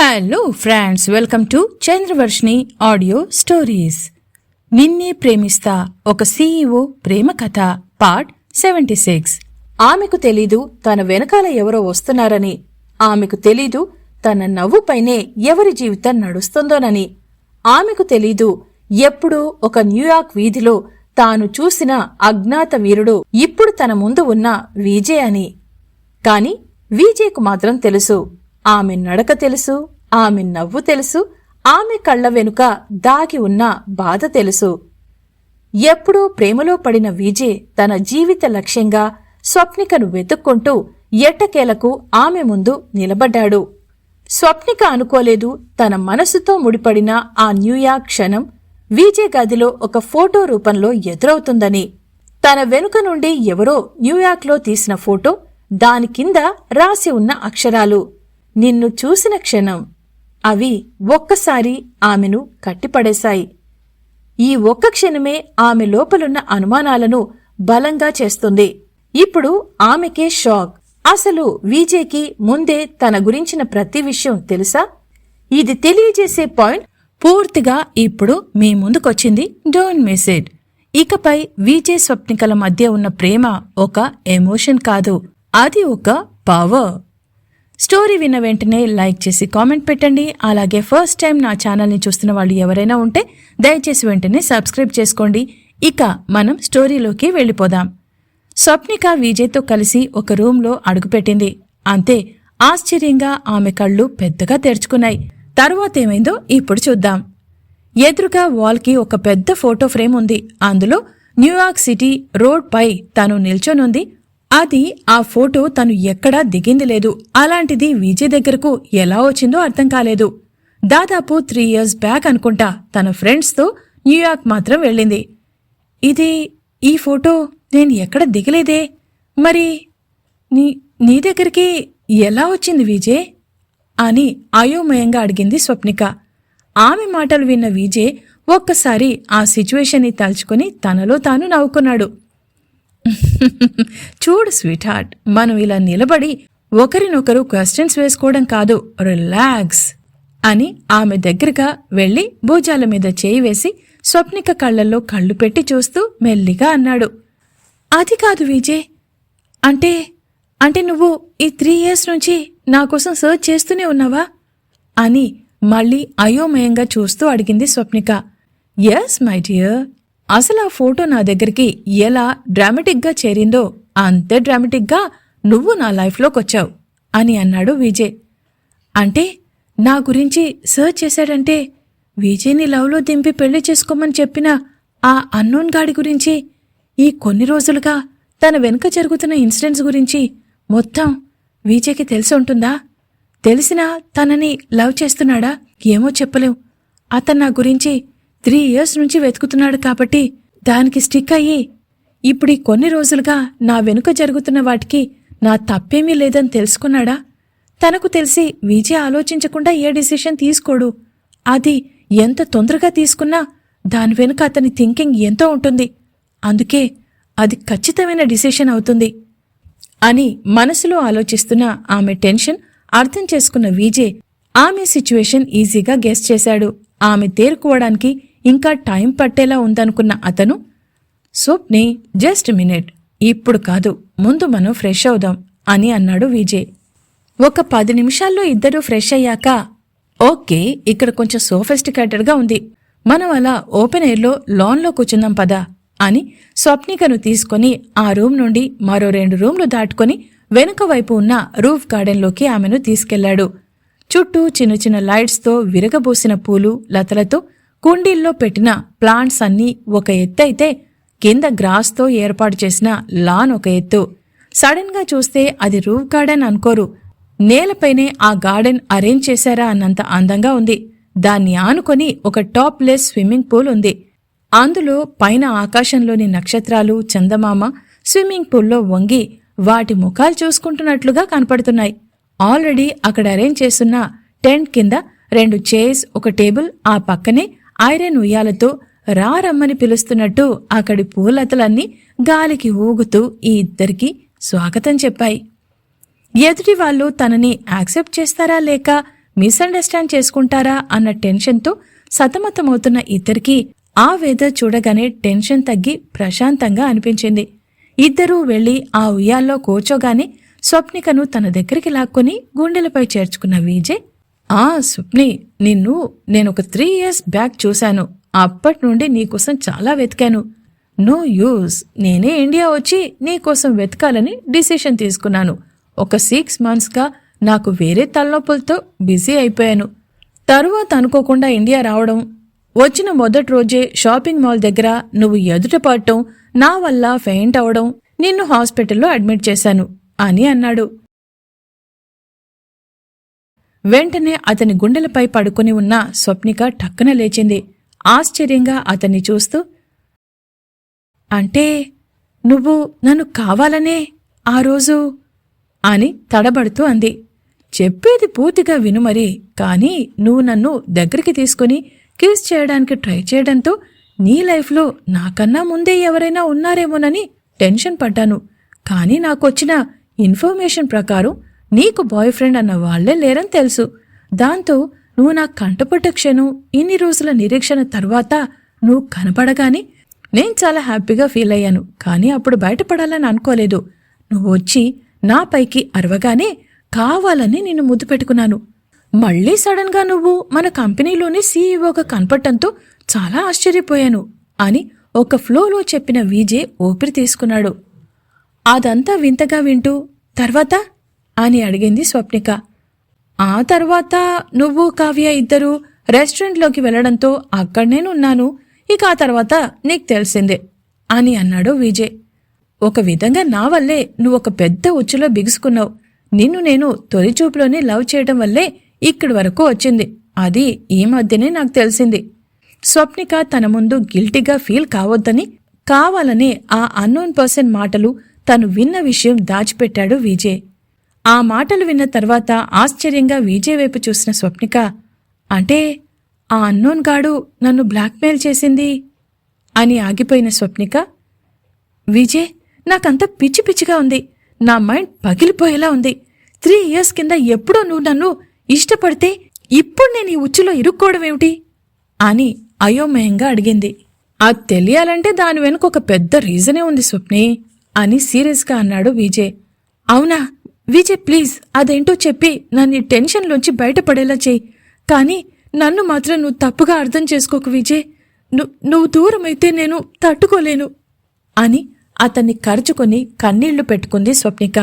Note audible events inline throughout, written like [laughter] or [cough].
Hello friends welcome to Chandravarshini audio stories నిన్నే ప్రేమిస్తా ఒక సీఈఓ ప్రేమ కథ పార్ట్ సెవెంటీ సిక్స్ ఆమెకు తెలీదు తన వెనకాల ఎవరో వస్తున్నారని. ఆమెకు తెలీదు తన నవ్వుపైనే ఎవరి జీవితం నడుస్తుందోనని. ఆమెకు తెలీదు ఎప్పుడూ ఒక న్యూయార్క్ వీధిలో తాను చూసిన అజ్ఞాత వీరుడు ఇప్పుడు తన ముందు ఉన్న విజయ్ అని. కాని విజయ్కు మాత్రం తెలుసు. ఆమె నడక తెలుసు ఆమె నవ్వు తెలుసు ఆమె కళ్ళ వెనుక దాగి ఉన్న బాధ తెలుసు. ఎప్పుడూ ప్రేమలో పడిన విజయ్ తన జీవిత లక్ష్యంగా స్వప్నికను వెతుక్కుంటూ ఎట్టకేలకు ఆమె ముందు నిలబడ్డాడు. స్వప్నిక అనుకోలేదు తన మనసుతో ముడిపడిన ఆ న్యూయార్క్ క్షణం విజే గదిలో ఒక ఫోటో రూపంలో ఎదురవుతుందని. తన వెనుక నుండి ఎవరో న్యూయార్క్లో తీసిన ఫోటో దాని కింద రాసి ఉన్న అక్షరాలు. నిన్ను చూసిన క్షణం అవి ఒక్కసారి ఆమెను కట్టిపడేశాయి. ఈ ఒక్క క్షణమే ఆమె లోపలున్న అనుమానాలను బలంగా చేస్తుంది. ఇప్పుడు ఆమెకే షాక్. అసలు విజయ్కి ముందే తన గురించిన ప్రతి విషయం తెలుసా? ఇది తెలియజేసే పాయింట్ పూర్తిగా ఇప్పుడు మీ ముందుకొచ్చింది. Don't miss it. ఇకపై విజయ్ స్వప్నికల మధ్య ఉన్న ప్రేమ ఒక ఎమోషన్ కాదు. అది ఒక పవర్. స్టోరీ విన్న వెంటనే లైక్ చేసి కామెంట్ పెట్టండి. అలాగే ఫస్ట్ టైం నా ఛానల్ని చూస్తున్న వాళ్ళు ఎవరైనా ఉంటే దయచేసి వెంటనే సబ్స్క్రైబ్ చేసుకోండి. ఇక మనం స్టోరీలోకి వెళ్ళిపోదాం. స్వప్నిక విజయ్తో కలిసి ఒక రూంలో అడుగుపెట్టింది. అంతే ఆశ్చర్యంగా ఆమె కళ్ళు పెద్దగా తెరుచుకున్నాయి. తరువాత ఏమైందో ఇప్పుడు చూద్దాం. ఎదురుగా వాల్కి ఒక పెద్ద ఫోటో ఫ్రేమ్ ఉంది. అందులో న్యూయార్క్ సిటీ రోడ్ పై తను నిల్చొనుంది. అది ఆ ఫోటో తను ఎక్కడా దిగింది లేదు. అలాంటిది విజయ్ దగ్గరకు ఎలా వచ్చిందో అర్థం కాలేదు. దాదాపు త్రీ ఇయర్స్ బ్యాక్ అనుకుంటా తన ఫ్రెండ్స్తో న్యూయార్క్ మాత్రం వెళ్ళింది. ఇది ఈ ఫోటో నేను ఎక్కడ దిగలేదే? మరి నీ నీ దగ్గరికి ఎలా వచ్చింది విజయ్? అని అయోమయంగా అడిగింది స్వప్నిక. ఆమె మాటలు విన్న విజయ్ ఒక్కసారి ఆ సిచ్యువేషన్ని తలుచుకుని తనలో తాను నవ్వుకున్నాడు. [laughs] చూడు స్వీట్ హార్ట్ మనం ఇలా నిలబడి ఒకరినొకరు క్వశ్చన్స్ వేసుకోవడం కాదు రిలాక్స్ అని ఆమె దగ్గరగా వెళ్ళి భుజాల మీద చేయి వేసి స్వప్నిక కళ్ళల్లో కళ్ళు పెట్టి చూస్తూ మెల్లిగా అన్నాడు. అది కాదు విజయ్ అంటే అంటే నువ్వు ఈ త్రీ ఇయర్స్ నుంచి నా కోసం సర్చ్ చేస్తూనే ఉన్నావా? అని మళ్ళీ అయోమయంగా చూస్తూ అడిగింది స్వప్నిక. ఎస్ మై డియర్ అసలు ఆ ఫోటో నా దగ్గరికి ఎలా డ్రామాటిక్గా చేరిందో అంతే డ్రామాటిక్గా నువ్వు నా లైఫ్లోకి వచ్చావు అని అన్నాడు విజయ్. అంటే నా గురించి సర్చ్ చేశాడంటే విజయ్ని లవ్లో దింపి పెళ్ళి చేసుకోమని చెప్పిన ఆ అన్నోన్ గాడి గురించి ఈ కొన్ని రోజులుగా తన వెనుక జరుగుతున్న ఇన్సిడెంట్స్ గురించి మొత్తం విజయ్కి తెలిసి ఉంటుందా? తెలిసినా తనని లవ్ చేస్తున్నాడా? ఏమో చెప్పలేం. అతను నా గురించి త్రీ ఇయర్స్ నుంచి వెతుకుతున్నాడు కాబట్టి దానికి స్టిక్ అయ్యి ఇప్పుడు కొన్ని రోజులుగా నా వెనుక జరుగుతున్న వాటికి నా తప్పేమీ లేదని తెలుసుకున్నాడా? తనకు తెలిసి విజయ్ ఆలోచించకుండా ఏ డిసిషన్ తీసుకోడు. అది ఎంత తొందరగా తీసుకున్నా దాని వెనుక అతని థింకింగ్ ఎంతో ఉంటుంది. అందుకే అది ఖచ్చితమైన డిసిషన్ అవుతుంది అని మనసులో ఆలోచిస్తున్న ఆమె టెన్షన్ అర్థం చేసుకున్న విజయ్ ఆమె సిచ్యువేషన్ ఈజీగా గెస్ చేశాడు. ఆమె తేరుకోవడానికి ఇంకా టైం పట్టేలా ఉందనుకున్న అతను స్వప్ని జస్ట్ మినిట్ ఇప్పుడు కాదు ముందు మనం ఫ్రెష్ అవుదాం అని అన్నాడు విజయ్. ఒక పది నిమిషాల్లో ఇద్దరూ ఫ్రెష్ అయ్యాక ఓకే ఇక్కడ కొంచెం సోఫెస్టికేటెడ్గా ఉంది మనం అలా ఓపెన్ ఎయిర్లో లాన్లో కూర్చుందాం పదా అని స్వప్నికను తీసుకొని ఆ రూమ్ నుండి మరో రెండు రూమ్లు దాటుకొని వెనుక వైపు ఉన్న రూఫ్ గార్డెన్లోకి ఆమెను తీసుకెళ్ళాడు. చుట్టూ చిన్న చిన్న లైట్స్తో విరగబోసిన పూలు లతలతో కుండీల్లో పెట్టిన ప్లాంట్స్ అన్నీ ఒక ఎత్తు అయితే కింద గ్రాస్తో ఏర్పాటు చేసిన లాన్ ఒక ఎత్తు. సడన్గా చూస్తే అది రూఫ్ గార్డెన్ అనుకోరు. నేలపైనే ఆ గార్డెన్ అరేంజ్ చేశారా అన్నంత అందంగా ఉంది. దాన్ని ఆనుకొని ఒక టాప్ లెస్ స్విమ్మింగ్ పూల్ ఉంది. అందులో పైన ఆకాశంలోని నక్షత్రాలు చందమామ స్విమ్మింగ్ పూల్లో వంగి వాటి ముఖాలు చూసుకుంటున్నట్లుగా కనపడుతున్నాయి. ఆల్రెడీ అక్కడ అరేంజ్ చేస్తున్న టెంట్ కింద రెండు చైర్స్ ఒక టేబుల్ ఆ పక్కనే ఐరన్ ఉయ్యాలతో రా రమ్మని పిలుస్తున్నట్టు అక్కడి పూలతలన్నీ గాలికి ఊగుతూ ఈ ఇద్దరికి స్వాగతం చెప్పాయి. ఎదుటి వాళ్ళు తనని యాక్సెప్ట్ చేస్తారా లేక మిస్అండర్స్టాండ్ చేసుకుంటారా అన్న టెన్షన్తో సతమతమవుతున్న ఇద్దరికీ ఆ వెదర్ చూడగానే టెన్షన్ తగ్గి ప్రశాంతంగా అనిపించింది. ఇద్దరూ వెళ్ళి ఆ ఉయ్యాల్లో కూర్చోగానే స్వప్నికను తన దగ్గరికి లాక్కొని గుండెలపై చేర్చుకున్న విజయ్ ఆ స్వప్ని నిన్ను ఒక త్రీ ఇయర్స్ బ్యాక్ చూశాను. అప్పటి నుండి నీకోసం చాలా వెతికాను. నో యూజ్ నేనే ఇండియా వచ్చి నీకోసం వెతకాలని డిసిషన్ తీసుకున్నాను. ఒక సిక్స్ మంత్స్గా నాకు వేరే తలనొప్పులతో బిజీ అయిపోయాను. తరువాత అనుకోకుండా ఇండియా రావడం వచ్చిన మొదటి రోజే షాపింగ్ మాల్ దగ్గర నువ్వు ఎదుట పడటం నా వల్ల ఫెయింట్ అవడం నిన్ను హాస్పిటల్లో అడ్మిట్ చేశాను అని అన్నాడు. వెంటనే అతని గుండెలపై పడుకుని ఉన్న స్వప్నిక టక్కున లేచింది. ఆశ్చర్యంగా అతన్ని చూస్తూ అంటే నువ్వు నన్ను కావాలనే ఆ రోజు? అని తడబడుతూ అంది. చెప్పేది పూర్తిగా విను మరి కానీ నువ్వు నన్ను దగ్గరికి తీసుకుని కిస్ చేయడానికి ట్రై చేయడంతో నీ లైఫ్లో నాకన్నా ముందే ఎవరైనా ఉన్నారేమోనని టెన్షన్ పడ్డాను. కానీ నాకొచ్చిన ఇన్ఫర్మేషన్ ప్రకారం నీకు బాయ్ ఫ్రెండ్ అన్న వాళ్ళే లేరని తెలుసు. దాంతో నువ్వు నా కంటపడ్డ క్షణం ఇన్ని రోజుల నిరీక్షణ తర్వాత నువ్వు కనపడగానే నేను చాలా హ్యాపీగా ఫీల్ అయ్యాను. కానీ అప్పుడు బయటపడాలని అనుకోలేదు. నువ్వు వచ్చి నా పైకి అరవగానే కావాలని నిన్ను ముద్దు పెట్టుకున్నాను. మళ్ళీ సడన్గా నువ్వు మన కంపెనీలోని సీఈఓగా కనపడటంతో చాలా ఆశ్చర్యపోయాను అని ఒక ఫ్లోలో చెప్పిన విజయ్ ఊపిరి తీసుకున్నాడు. అదంతా వింతగా వింటూ తర్వాత అని అడిగింది స్వప్నిక. ఆ తర్వాత నువ్వు కావ్య ఇద్దరు రెస్టారెంట్లోకి వెళ్ళడంతో అక్కడనేనున్నాను ఇక ఆ తర్వాత నీకు తెలిసిందే అని అన్నాడు విజయ్. ఒక విధంగా నా వల్లే నువ్వు ఒక పెద్ద ఉచ్చులో బిగుసుకున్నావు. నిన్ను నేను తొలి చూపులోనే లవ్ చేయడం వల్లే ఇక్కడి వరకు వచ్చింది. అది ఈ మధ్యనే నాకు తెలిసింది. స్వప్నిక తన ముందు గిల్టీగా ఫీల్ కావద్దని కావాలనే ఆ అన్నోన్ పర్సన్ మాటలు తను విన్న విషయం దాచిపెట్టాడు విజయ్. ఆ మాటలు విన్న తర్వాత ఆశ్చర్యంగా విజయ్ వైపు చూసిన స్వప్నిక అంటే ఆ అన్నోన్ గాడు నన్ను బ్లాక్మెయిల్ చేసింది అని ఆగిపోయిన స్వప్నిక విజయ్ నాకంత పిచ్చి పిచ్చిగా ఉంది నా మైండ్ పగిలిపోయేలా ఉంది. త్రీ ఇయర్స్ కింద ఎప్పుడో నువ్వు నన్ను ఇష్టపడితే ఇప్పుడు నేను ఈ ఉచ్చులో ఇరుక్కోవడం ఏమిటి అని అయోమయంగా అడిగింది. అది తెలియాలంటే దాని వెనుక ఒక పెద్ద రీజనే ఉంది స్వప్ని అని సీరియస్గా అన్నాడు విజయ్. అవునా? విజయ్ ప్లీజ్ అదేంటో చెప్పి నన్ను టెన్షన్లోంచి బయటపడేలా చేయి. కానీ నన్ను మాత్రం నువ్వు తప్పుగా అర్థం చేసుకోకు విజయ్. నువ్వు నువ్వు దూరమైతే నేను తట్టుకోలేను. అని అతన్ని కరుచుకొని కన్నీళ్ళు పెట్టుకుంది స్వప్నిక.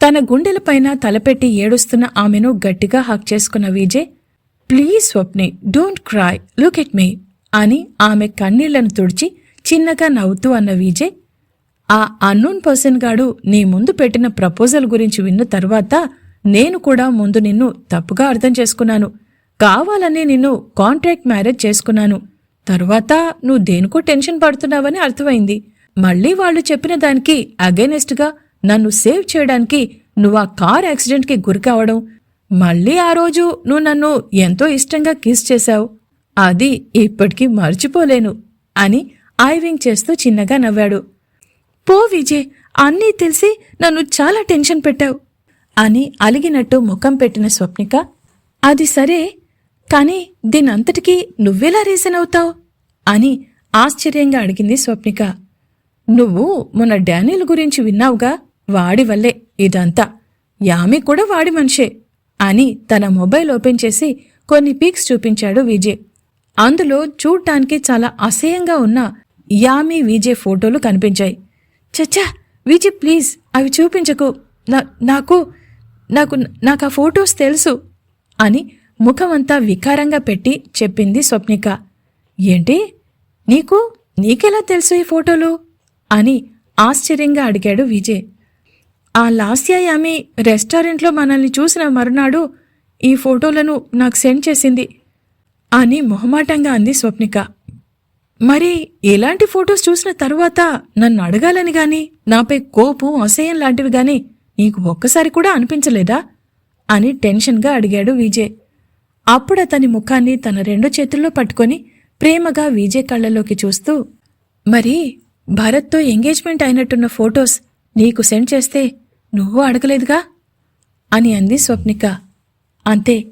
తన గుండెలపైన తలపెట్టి ఏడుస్తున్న ఆమెను గట్టిగా హక్ చేసుకున్న Vijay please Swapni don't cry look at me అని ఆమె కన్నీళ్ళను తుడిచి చిన్నగా నవ్వుతూ అన్న విజయ్ ఆ అన్నోన్ పర్సన్ గాడు నీ ముందు పెట్టిన ప్రపోజల్ గురించి విన్న తర్వాత నేను కూడా ముందు నిన్ను తప్పుగా అర్థం చేసుకున్నాను. కావాలనే నిన్ను కాంట్రాక్ట్ మ్యారేజ్ చేసుకున్నాను. తరువాత నువ్వు దేనికో టెన్షన్ పడుతున్నావని అర్థమైంది. మళ్ళీ వాళ్ళు చెప్పిన దానికి అగైనెస్ట్గా నన్ను సేవ్ చేయడానికి నువ్వు ఆ కార్ యాక్సిడెంట్కి గురి కావడం. మళ్ళీ ఆ రోజు నువ్వు నన్ను ఎంతో ఇష్టంగా కిస్ చేశావు. అది ఇప్పటికీ మర్చిపోలేను అని ఐవింగ్ చేస్తూ చిన్నగా నవ్వాడు. పో విజయ్ అన్నీ తెలిసి నన్ను చాలా టెన్షన్ పెట్టావు. అని అలిగినట్టు ముఖం పెట్టిన స్వప్నిక అది సరే కానీ దీనంతటికీ నువ్వెలా రీజన్ అవుతావు? అని ఆశ్చర్యంగా అడిగింది స్వప్నిక. నువ్వు మొన్న డానియల్ గురించి విన్నావుగా? వాడి వల్లే ఇదంతా. యామి కూడా వాడి మనిషే అని తన మొబైల్ ఓపెన్ చేసి కొన్ని పిక్స్ చూపించాడు విజయ్. అందులో చూడటానికి చాలా అసహ్యంగా ఉన్న యామి విజయ్ ఫోటోలు కనిపించాయి. చచ్చా విజి ప్లీజ్ అవి చూపించకు. నా- నాకు నాకు నాకు ఆ ఫొటోస్ తెలుసు అని ముఖమంతా వికారంగా పెట్టి చెప్పింది స్వప్నిక. ఏంటి? నీకు నీకెలా తెలుసు ఈ ఫోటోలు? అని ఆశ్చర్యంగా అడిగాడు విజయ్. ఆ లాస్యాయామి రెస్టారెంట్లో మనల్ని చూసిన మరునాడు ఈ ఫోటోలను నాకు సెండ్ చేసింది అని మొహమాటంగా అంది స్వప్నిక. మరి ఎలాంటి ఫొటోస్ చూసిన తరువాత నన్ను అడగాలని గాని నాపై కోపం అసహ్యం లాంటివి గాని నీకు ఒక్కసారి కూడా అనిపించలేదా? అని టెన్షన్గా అడిగాడు విజయ్. అప్పుడు అతని ముఖాన్ని తన రెండు చేతుల్లో పట్టుకొని ప్రేమగా విజయ్ కళ్ళలోకి చూస్తూ మరి భరత్తో ఎంగేజ్మెంట్ అయినట్టున్న ఫొటోస్ నీకు సెండ్ చేస్తే నువ్వు అడగలేదుగా? అని అంది స్వప్నిక. అంతే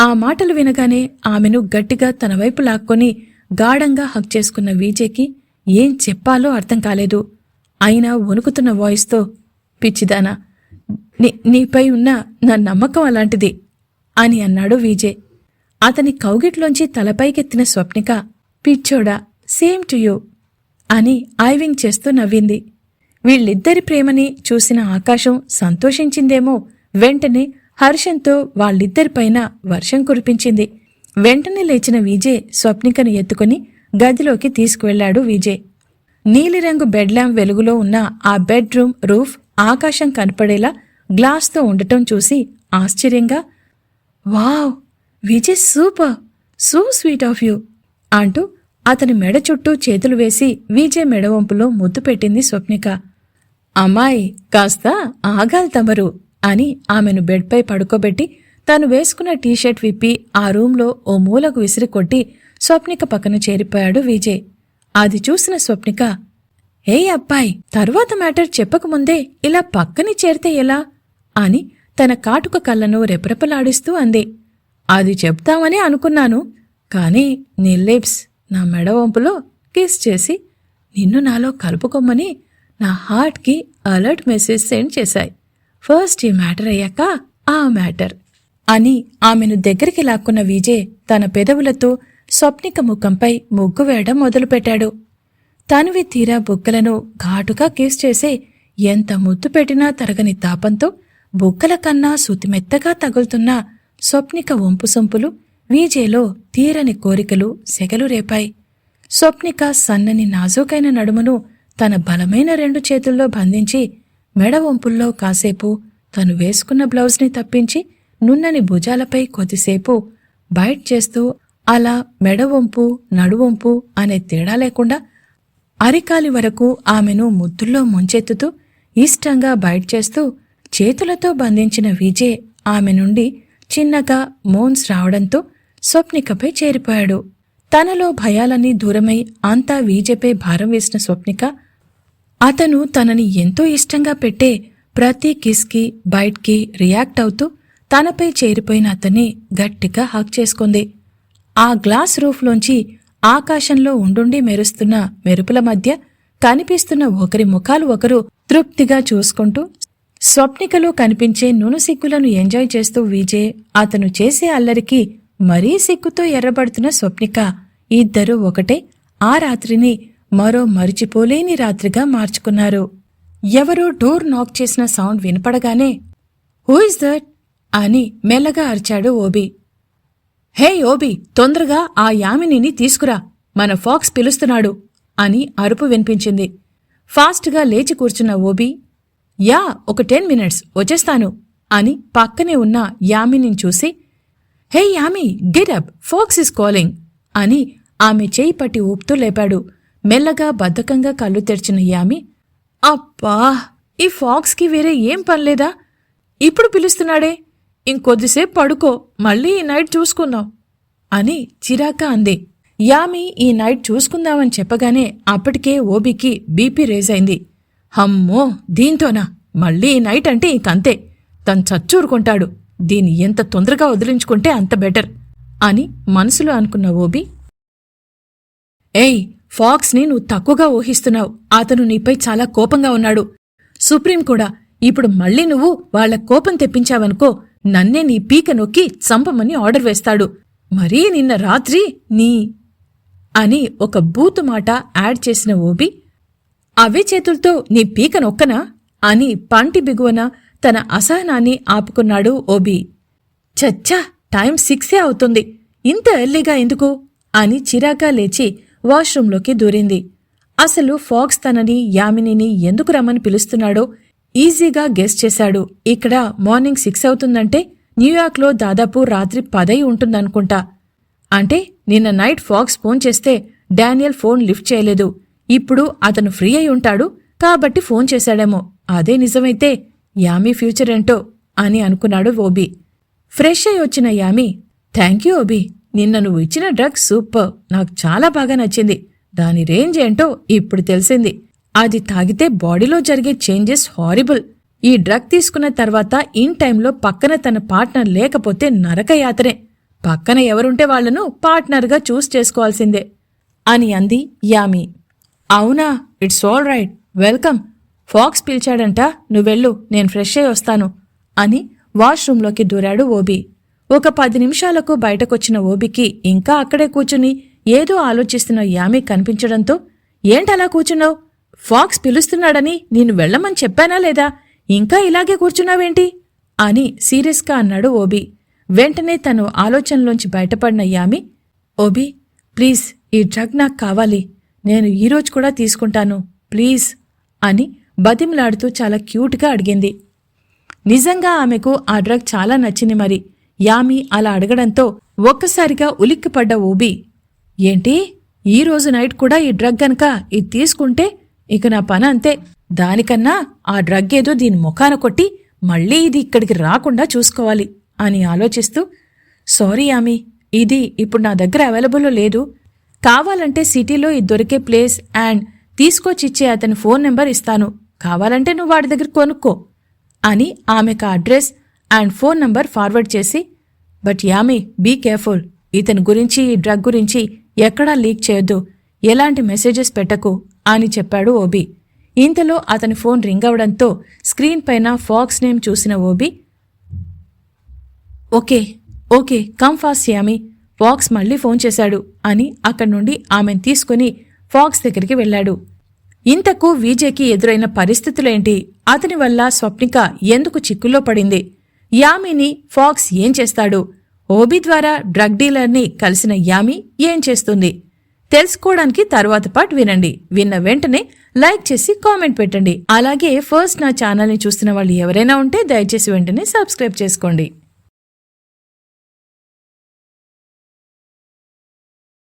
ఆ మాటలు వినగానే ఆమెను గట్టిగా తన వైపు లాక్కొని గాఢంగా హక్ చేసుకున్న వీజేకి ఏం చెప్పాలో అర్థం కాలేదు. అయినా వణుకుతున్న వాయిస్తో పిచ్చిదానా నీ నీపై ఉన్న నా నమ్మకం అలాంటిది అని అన్నాడు విజయ్. అతని కౌగిట్లోంచి తలపైకెత్తిన స్వప్నిక పిచ్చోడా సేమ్ టు యూ అని ఐవింగ్ చేస్తూ నవ్వింది. వీళ్ళిద్దరి ప్రేమని చూసిన ఆకాశం సంతోషించిందేమో వెంటనే హర్షంతో వాళ్ళిద్దరిపైన వర్షం కురిపించింది. వెంటనే లేచిన విజయ్ స్వప్నికను ఎత్తుకుని గదిలోకి తీసుకువెళ్ళాడు విజయ్. నీలిరంగు బెడ్ ల్యాంప్ వెలుగులో ఉన్న ఆ బెడ్రూమ్ రూఫ్ ఆకాశం కనపడేలా గ్లాస్తో ఉండటం చూసి ఆశ్చర్యంగా wow! Vijay super! So sweet of you! అంటూ అతని మెడ చుట్టూ చేతులు వేసి విజయ్ మెడవంపులో ముద్దు పెట్టింది స్వప్నిక. అమ్మాయి కాస్త ఆగాలి తమరు అని ఆమెను బెడ్పై పడుకోబెట్టి తాను వేసుకున్న టీషర్ట్ విప్పి ఆ రూంలో ఓ మూలకు విసిరి కొట్టి స్వప్నిక పక్కన చేరిపోయాడు విజయ్. అది చూసిన స్వప్నిక ఏ అబ్బాయి తర్వాత మ్యాటర్ చెప్పకముందే ఇలా పక్కని చేరితే ఎలా? అని తన కాటుక కళ్ళను రెపరెపలాడిస్తూ అంది. అది చెప్తామని అనుకున్నాను కానీ నీ లిప్స్ నా మెడ వంపులో కిస్ చేసి నిన్ను నాలో కలుపుకోమని నా హార్ట్కి అలర్ట్ మెసేజ్ సెండ్ చేశాయి. ఫస్ట్ ఈ మ్యాటర్ అయ్యాక ఆ మ్యాటర్. అని ఆమెను దగ్గరికి లాక్కున్న విజయ్ తన పెదవులతో స్వప్నిక ముఖంపై ముగ్గు వేయడం మొదలుపెట్టాడు. తనువి తీరా బుగ్గలను ఘాటుగా కేస్ చేసే ఎంత ముద్దు పెట్టినా తరగని తాపంతో బుగ్గల కన్నా సుతిమెత్తగా తగులుతున్న స్వప్నిక వంపు సొంపులు వీజేలో తీరని కోరికలు సెగలు రేపాయి. స్వప్నిక సన్నని నాజూకైన నడుమును తన బలమైన రెండు చేతుల్లో బంధించి మెడ వంపుల్లో కాసేపు తను వేసుకున్న బ్లౌజ్ని తప్పించి నున్నని భుజాలపై కొద్దిసేపు బైట్ చేస్తూ అలా మెడవంపు నడువంపు అనే తేడా లేకుండా అరికాలి వరకు ఆమెను ముద్దుల్లో ముంచెత్తుతూ ఇష్టంగా బైట్ చేస్తూ చేతులతో బంధించిన విజయ్ ఆమె నుండి చిన్నగా మోన్స్ రావడంతో స్వప్నికపై చేరిపోయాడు. తనలో భయాలన్నీ దూరమై అంతా వీజేపై భారం వేసిన స్వప్నిక అతను తనని ఎంతో ఇష్టంగా పెట్టే ప్రతి కిస్కి బైట్కి రియాక్ట్ అవుతూ తనపై చేరిపోయిన అతన్ని గట్టిగా హక్ చేసుకుంది. ఆ గ్లాస్ రూఫ్లోంచి ఆకాశంలో ఉండుండి మెరుస్తున్న మెరుపుల మధ్య కనిపిస్తున్న ఒకరి ముఖాలు ఒకరు తృప్తిగా చూసుకుంటూ స్వప్నికలో కనిపించే నునుసిగ్గులను ఎంజాయ్ చేస్తూ విజయ్ అతను చేసే అల్లరికి మరీ సిగ్గుతో ఎర్రబడుతున్న స్వప్నిక ఇద్దరూ ఒకటే ఆ రాత్రిని మరో మరిచిపోలేని రాత్రిగా మార్చుకున్నారు. ఎవరో డోర్ నాక్ చేసిన సౌండ్ వినపడగానే హూ ఇస్ దట్? అని మెల్లగా అరిచాడు ఓబీ. హే ఓబీ తొందరగా ఆ యామినిని తీసుకురా మన ఫాక్స్ పిలుస్తున్నాడు అని అరుపు వినిపించింది. ఫాస్ట్గా లేచి కూర్చున్న ఓబీ యా ఒక టెన్ మినిట్స్ వచ్చేస్తాను అని పక్కనే ఉన్న యామిని చూసి hey Yami get up Fox is calling అని ఆమె చేయి పట్టి ఊపుతూ లేపాడు. మెల్లగా బద్ధకంగా కళ్ళు తెరిచిన యామి అప్పా ఈ ఫాక్స్కి వేరే ఏం పనిలేదా ఇప్పుడు పిలుస్తున్నాడే ఇంకొద్దిసేపు పడుకో మళ్ళీ ఈ నైట్ చూసుకుందాం అని చిరాక అంది. యామి ఈ నైట్ చూసుకుందామని చెప్పగానే అప్పటికే ఓబీకి బీపీ రేజ్ అయింది. హమ్మో దీంతోనా? మళ్ళీ ఈ నైట్ అంటే ఇంకంతే. తను చచ్చూరుకుంటాడు. దీన్ని ఎంత తొందరగా వదిలించుకుంటే అంత బెటర్ అని మనసులో అనుకున్న ఓబీ ఏయ్ ఫాక్స్ని నువ్వు తక్కువగా ఊహిస్తున్నావు. అతను నీపై చాలా కోపంగా ఉన్నాడు. సుప్రీం కూడా ఇప్పుడు మళ్ళీ నువ్వు వాళ్ళ కోపం తెప్పించావనుకో నన్నే నీ పీక నొక్కి చంపమని ఆర్డర్ వేస్తాడు. మరీ నిన్న రాత్రి నీ అని ఒక బూతు మాట యాడ్ చేసిన ఓబి అవే చేతులతో నీ పీక నొక్కనా అని పంటి బిగువన తన అసహనాన్ని ఆపుకున్నాడు ఓబి. చచ్చా టైం సిక్సే అవుతుంది. ఇంత ఎర్లీగా ఎందుకు? అని చిరాగా లేచి వాష్రూంలోకి దూరింది. అసలు ఫాక్స్ తనని యామినిని ఎందుకు రమ్మని పిలుస్తున్నాడో ఈజీగా గెస్ చేశాడు. ఇక్కడ మార్నింగ్ సిక్స్ అవుతుందంటే న్యూయార్క్లో దాదాపు రాత్రి పదై ఉంటుందనుకుంటా. అంటే నిన్న నైట్ ఫాక్స్ ఫోన్ చేస్తే డానియల్ ఫోన్ లిఫ్ట్ చేయలేదు. ఇప్పుడు అతను ఫ్రీ అయి ఉంటాడు. కాబట్టి ఫోన్ చేశాడేమో. అదే నిజమైతే యామీ ఫ్యూచర్ ఏంటో అని అనుకున్నాడు ఓబీ. ఫ్రెష్ అయి వచ్చిన యామి థ్యాంక్ యూ ఓబీ. నిన్న నువ్వు ఇచ్చిన డ్రగ్ సూపర్. నాకు చాలా బాగా నచ్చింది. దాని రేంజ్ ఏంటో ఇప్పుడు తెలిసింది. అది తాగితే బాడీలో జరిగే చేంజెస్ హారిబుల్ ఈ డ్రగ్ తీసుకున్న తర్వాత ఇన్ టైంలో పక్కన తన పార్ట్నర్ లేకపోతే నరకయాతనే పక్కన ఎవరుంటే వాళ్ళను పార్ట్నర్గా చూస్ చేసుకోవాల్సిందే. అని అంది యామి. అవునా it's all right. Welcome. Fox పిలిచాడంట నువ్వెళ్ళు నేను ఫ్రెష్ అయి వస్తాను అని వాష్రూంలోకి దూరాడు ఓబీ. ఒక పది నిమిషాలకు బయటకొచ్చిన ఓబీకి ఇంకా అక్కడే కూర్చుని ఏదో ఆలోచిస్తున్న యామి కనిపించడంతో ఏంటలా కూర్చున్నావు? ఫాక్స్ పిలుస్తున్నాడని నేను వెళ్ళమని చెప్పానా లేదా? ఇంకా ఇలాగే కూర్చున్నావేంటి? అని సీరియస్గా అన్నాడు ఓబీ. వెంటనే తను ఆలోచనలోంచి బయటపడిన యామి ఓబీ ప్లీజ్ ఈ డ్రగ్ నాకు కావాలి. నేను ఈరోజు కూడా తీసుకుంటాను. ప్లీజ్ అని బతిమలాడుతూ చాలా క్యూట్గా అడిగింది. నిజంగా ఆమెకు ఆ డ్రగ్ చాలా నచ్చింది మరి. యామి అలా అడగడంతో ఒక్కసారిగా ఉలిక్కిపడ్డ ఓబీ ఏంటి? ఈ రోజు నైట్ కూడా ఈ డ్రగ్ గనక ఇది తీసుకుంటే ఇక నా పని అంతే. దానికన్నా ఆ డ్రగ్ ఏదో దీని ముఖాన కొట్టి మళ్ళీ ఇది ఇక్కడికి రాకుండా చూసుకోవాలి అని ఆలోచిస్తూ సారీ యామి ఇది ఇప్పుడు నా దగ్గర అవైలబుల్లో లేదు. కావాలంటే సిటీలో ఇది దొరికే ప్లేస్ అండ్ తీసుకొచ్చిచ్చే అతని ఫోన్ నెంబర్ ఇస్తాను. కావాలంటే నువ్వు వాడి దగ్గర కొనుక్కో అని ఆమెకు address and phone number forward చేసి బట్ యామి బీ కేర్ఫుల్. ఇతని గురించి ఈ డ్రగ్ గురించి ఎక్కడా లీక్ చేయొద్దు. ఎలాంటి మెసేజెస్ పెట్టకు. అని చెప్పాడు ఓబీ. ఇంతలో అతని ఫోన్ రింగ్ అవడంతో స్క్రీన్ పైన ఫాక్స్ నేమ్ చూసిన Obi okay okay come fast Yami Fox మళ్ళీ ఫోన్ చేశాడు అని అక్కడి నుండి ఆమెను తీసుకుని ఫాక్స్ దగ్గరికి వెళ్ళాడు. ఇంతకు విజయ్కి ఎదురైన పరిస్థితులేంటి? అతని వల్ల స్వప్నిక ఎందుకు చిక్కుల్లో పడింది? యామిని ఫాక్స్ ఏం చేస్తాడు? ఓబీ ద్వారా డ్రగ్ డీలర్ని కలిసిన యామి ఏం చేస్తుంది? తెలుసుకోవడానికి తర్వాత పాటు వినండి. విన్న వెంటనే లైక్ చేసి కామెంట్ పెట్టండి. అలాగే ఫస్ట్ నా ఛానల్ని చూస్తున్న వాళ్ళు ఎవరైనా ఉంటే దయచేసి వెంటనే సబ్స్క్రైబ్ చేసుకోండి.